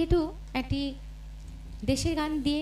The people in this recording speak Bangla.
যেহেতু একটি দেশের গান দিয়ে